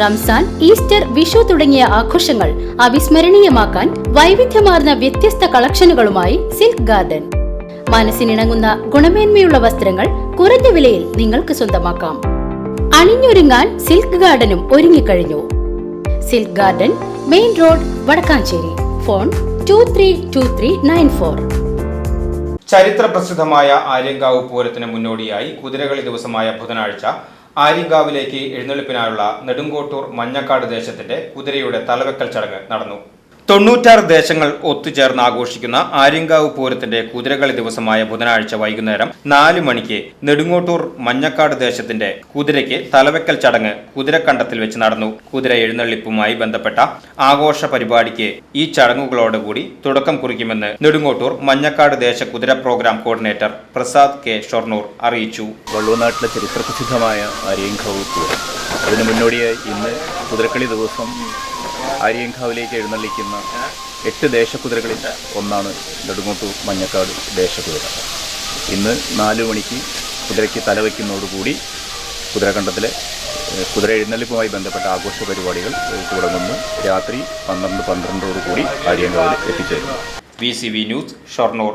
Ramzan Easter Vishu തുടങ്ങിയ ആഘോഷങ്ങൾ അവിസ്മരണീയമാക്കാൻ വൈവിധ്യമാർന്ന വ്യത്യസ്ത കളക്ഷനുകളുമായി സിൽക്ക് ഗാർഡൻ. മനസ്സിനിണങ്ങുന്ന ഗുണമേന്മയുള്ള വസ്ത്രങ്ങൾ കുറഞ്ഞ വിലയിൽ നിങ്ങൾക്ക് സ്വന്തമാക്കാം. അണിഞ്ഞൊരുങ്ങാൻ സിൽക്ക് ഗാർഡനും ഒരുങ്ങിക്കഴിഞ്ഞു. Silk garden main road Vadakkanchery. Phone two three two three nine four ചരിത്ര പ്രസിദ്ധമായ ആര്യങ്കാവ് പൂരത്തിന് മുന്നോടിയായി കുതിരകളി ദിവസമായ ബുധനാഴ്ച ആര്യങ്കാവിലേക്ക് എഴുന്നള്ളിപ്പിനായുള്ള നെടുങ്കോട്ടൂർ മഞ്ഞക്കാട് ദേശത്തിന്റെ കുതിരയുടെ തലവെക്കൽ ചടങ്ങ് നടന്നു. തൊണ്ണൂറ്റാറ് ദേശങ്ങൾ ഒത്തുചേർന്ന് ആഘോഷിക്കുന്ന ആര്യങ്കാവ് പൂരത്തിന്റെ കുതിരകളി ദിവസമായ ബുധനാഴ്ച വൈകുന്നേരം നാല് മണിക്ക് നെടുങ്ങോട്ടൂർ മഞ്ഞക്കാട് ദേശത്തിന്റെ കുതിരയ്ക്ക് തലവെക്കൽ ചടങ്ങ് കുതിരക്കണ്ടത്തിൽ വെച്ച് നടന്നു. കുതിര എഴുന്നള്ളിപ്പുമായി ബന്ധപ്പെട്ട ആഘോഷ പരിപാടിക്ക് ഈ ചടങ്ങുകളോടുകൂടി തുടക്കം കുറിക്കുമെന്ന് നെടുങ്ങോട്ടൂർ മഞ്ഞക്കാട് ദേശ കുതിര programme coordinator Prasad K Shoranur അറിയിച്ചു. വള്ളുവനാട്ടിലെ ചരിത്രപ്രസിദ്ധമായ ആര്യങ്കാവ് പൂരം. അതിന് മുന്നോടിയായി ഇന്ന് കുതിരക്കളി ദിവസം ആര്യങ്കാവിലേക്ക് എഴുന്നള്ളിക്കുന്ന എട്ട് ദേശക്കുതിരകളിൽ ഒന്നാണ് നെടുങ്ങോട്ടൂർ മഞ്ഞക്കാട് ദേശക്കുതിര. ഇന്ന് നാലു മണിക്ക് കുതിരയ്ക്ക് തലവയ്ക്കുന്നതോടുകൂടി കുതിരക്കണ്ടത്തിലെ ഏഹ്, കുതിര എഴുന്നള്ളിപ്പുമായി ബന്ധപ്പെട്ട ആഘോഷ പരിപാടികൾ തുടങ്ങുന്നു. രാത്രി പന്ത്രണ്ട് പന്ത്രണ്ടോടുകൂടി ആര്യങ്കാവിൽ എത്തിച്ചേരുന്നു V C V news Shoranur.